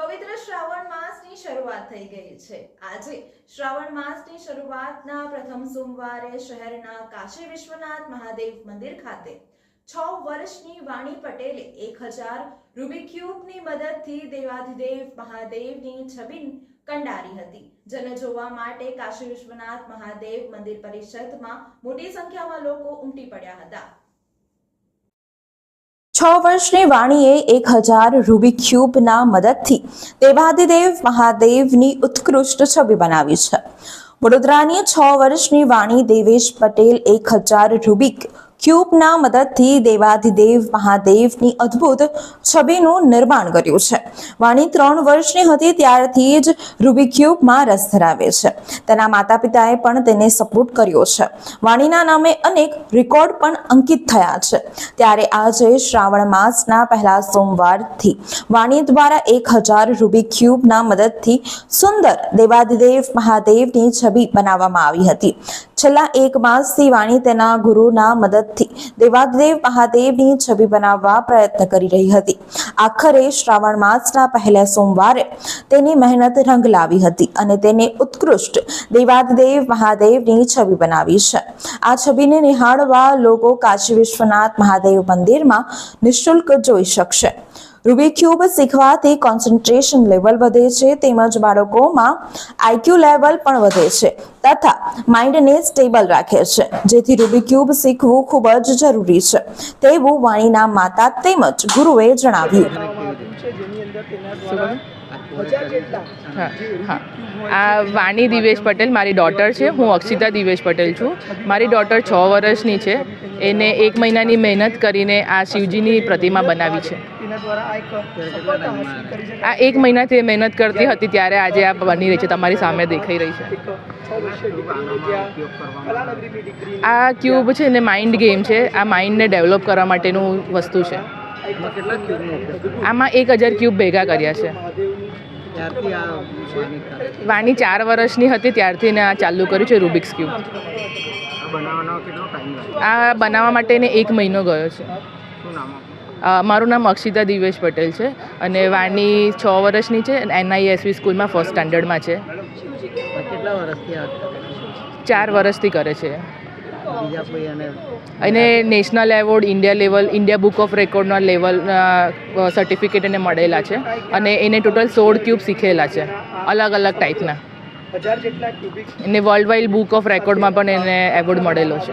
પવિત્ર શ્રાવણ માસની શરૂઆત થઈ ગઈ છે. આજે શ્રાવણ માસની શરૂઆતના પ્રથમ સોમવારે શહેરના કાશી વિશ્વનાથ મહાદેવ મંદિર ખાતે છ વર્ષની વાણી પટેલે એક હજાર રૂબિક્યુબની મદદથી દેવાધિદેવ મહાદેવની છબી કંડારી હતી. જેને જોવા માટે કાશી વિશ્વનાથ મહાદેવ મંદિર પરિષદમાં મોટી સંખ્યામાં લોકો ઉમટી પડ્યા હતા. છ વર્ષની વાણીએ એક હજાર રૂબિક ક્યુબના મદદથી દેવાદિદેવ મહાદેવની ઉત્કૃષ્ટ છબી બનાવી છે. વડોદરાની છ વર્ષની વાણી દેવેશ પટેલ એક હજાર રૂબિક ક્યુબના મદદથી દેવાધિદેવ મહાદેવની અદ્ભુત છબીનું નિર્માણ કર્યું છે. વાણી ત્રણ વર્ષની હતી, ત્યારથી જ રૂબી ક્યુબમાં રસ ધરાવે છે. તેના માતા પિતાએ પણ તેને સપોર્ટ કર્યો છે. વાણીના નામે અનેક રેકોર્ડ પણ અંકિત થયા છે. ત્યારે આજે શ્રાવણ માસના પહેલા સોમવારથી વાણી દ્વારા એક હજાર રૂબી ક્યુબના મદદથી સુંદર દેવાદિદેવ મહાદેવની છબી બનાવવામાં આવી હતી. છેલ્લા એક માસથી વાણી તેના ગુરુના મદદથી દેવાદેવ મહાદેવની છબી બનાવવા પ્રયત્ન કરી રહી હતી. આખરે શ્રાવણ માસના પહેલા સોમવારે તેની મહેનત રંગ લાવી હતી અને તેને ઉત્કૃષ્ટ દેવાધિદેવ મહાદેવની છબી બનાવી છે. આ છબીને નિહાળવા લોકો કાશી વિશ્વનાથ મહાદેવ મંદિરમાં નિઃશુલ્ક જોઈ શકશે. રૂબિક ક્યુબ શીખવાથી કોન્સન્ટ્રેશન લેવલ વધે છે, તેમજ બાળકોમાં આઈક્યુ લેવલ પણ વધે છે, તથા માઇન્ડને સ્ટેબલ રાખે છે. જેથી રૂબિક ક્યુબ શીખવું ખૂબ જ જરૂરી છે. તેવું વાણીના માતા તેમજ ગુરુએ જણાવ્યું. છે જેની અંદર તેના દ્વારા હા હા. આ વાણી દિવેશ પટેલ મારી ડોટર છે. હું અક્ષિતા દિવેશ પટેલ છું. મારી ડોટર છ વર્ષની છે. એને એક મહિનાની મહેનત કરીને આ શિવજીની પ્રતિમા બનાવી છે. આ એક મહિનાથી એ મહેનત કરતી હતી ત્યારે આજે આ બની રહી છે. તમારી સામે દેખાઈ રહી છે. આ ક્યુબ છે ને માઇન્ડ ગેમ છે. આ માઇન્ડને ડેવલપ કરવા માટેનું વસ્તુ છે. આમાં એક હજાર ક્યુબ ભેગા કર્યા છે. વાણી ચાર વર્ષની હતી ત્યારથી ને આ ચાલુ કર્યું છે રૂબિક્સ ક્યુબ આ બનાવવા માટેને એક મહિનો ગયો છે. મારું નામ અક્ષિતા દિવેશ પટેલ છે અને વાણી છ વર્ષની છે એનઆઈએસવી સ્કૂલમાં ફર્સ્ટ સ્ટાન્ડર્ડમાં છે? ચાર વર્ષથી કરે છે. બીજા કોઈ અને અને national award India level India book of રેકોર્ડના level certificate એને મળેલા છે. અને એને ટોટલ સોળ ક્યુબ શીખેલા છે અલગ અલગ ટાઈપના હજાર જેટલા ક્યુબિક એને વર્લ્ડ વાઇડ બુક ઓફ રેકોર્ડમાં પણ એને એવોર્ડ મળેલો છે.